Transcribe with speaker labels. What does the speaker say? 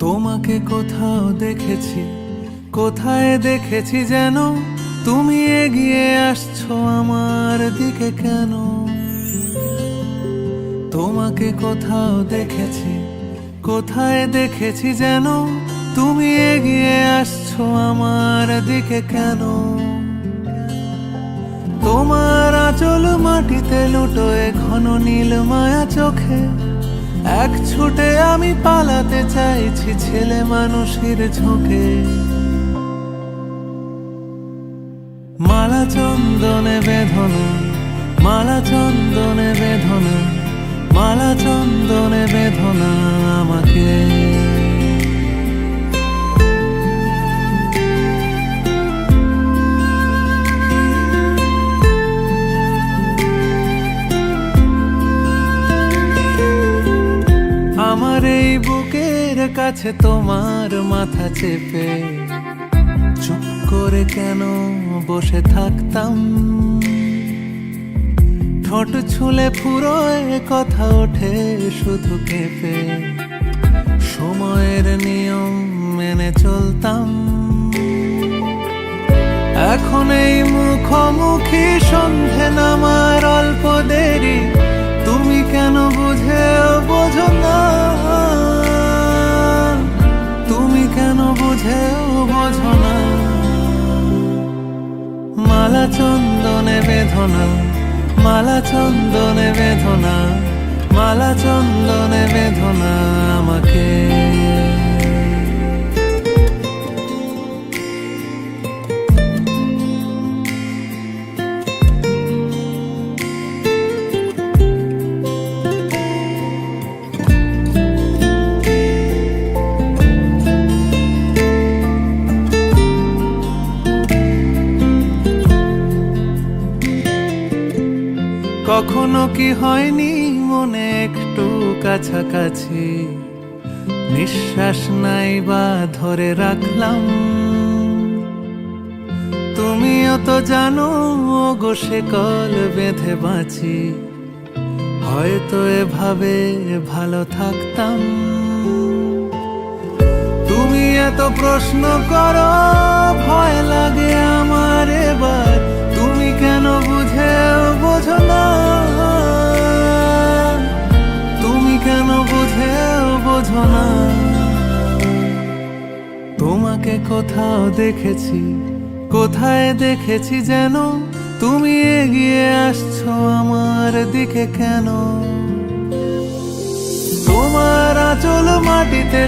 Speaker 1: কোথাও দেখেছি, কোথায় দেখেছি যেন তুমি এগিয়ে আসছো আমার দিকে কেন? তোমাকে কোথাও দেখেছি, কোথায় দেখেছি যেন তুমি এগিয়ে আসছো আমার দিকে কেন? তোমার আঁচল মাটিতে লুটোয় ঘন নীল মায়া চোখে এক ছুটে আমি পালাতে চাইছি ছেলে মানুষের ঝোঁকে। মালা চন্দনে বেদনা মালা চন্দনে বেদনা মালা চন্দনে বেদনা আমাকে। আমার এই বুকের কাছে তোমার মাথা চেপে চুপ করে কেন বসে থাকতাম? ঠোঁট ছুলে ফুরোয়, কথা ওঠে শুধু কেঁপে সময়ের নিয়ম মেনে চলতাম। এখন এই মুখোমুখি সন্ধে নামার অল্প দেরি। তুমি কেন বুঝে মালা চন্দনে বেদনা মালা চন্দনে বেদনা মালা চন্দনে বেদনা আমাকে কখনো কি হয়নি মনে একটু কাছাকাছি? নিঃশ্বাস নাই বা ধরে রাখলাম। তুমিও তো জানো গো সে কল বেঁধে বাঁচি। হয়তো এভাবে ভালো থাকতাম। তুমি এত প্রশ্ন করো, ভয় লাগে আমার এবার। তোমাকে কোথাও দেখেছি, কোথায় দেখেছি যেন? তুমি এগিয়ে আসছো আমার দিকে কেন? তোমার আচল মাটিতে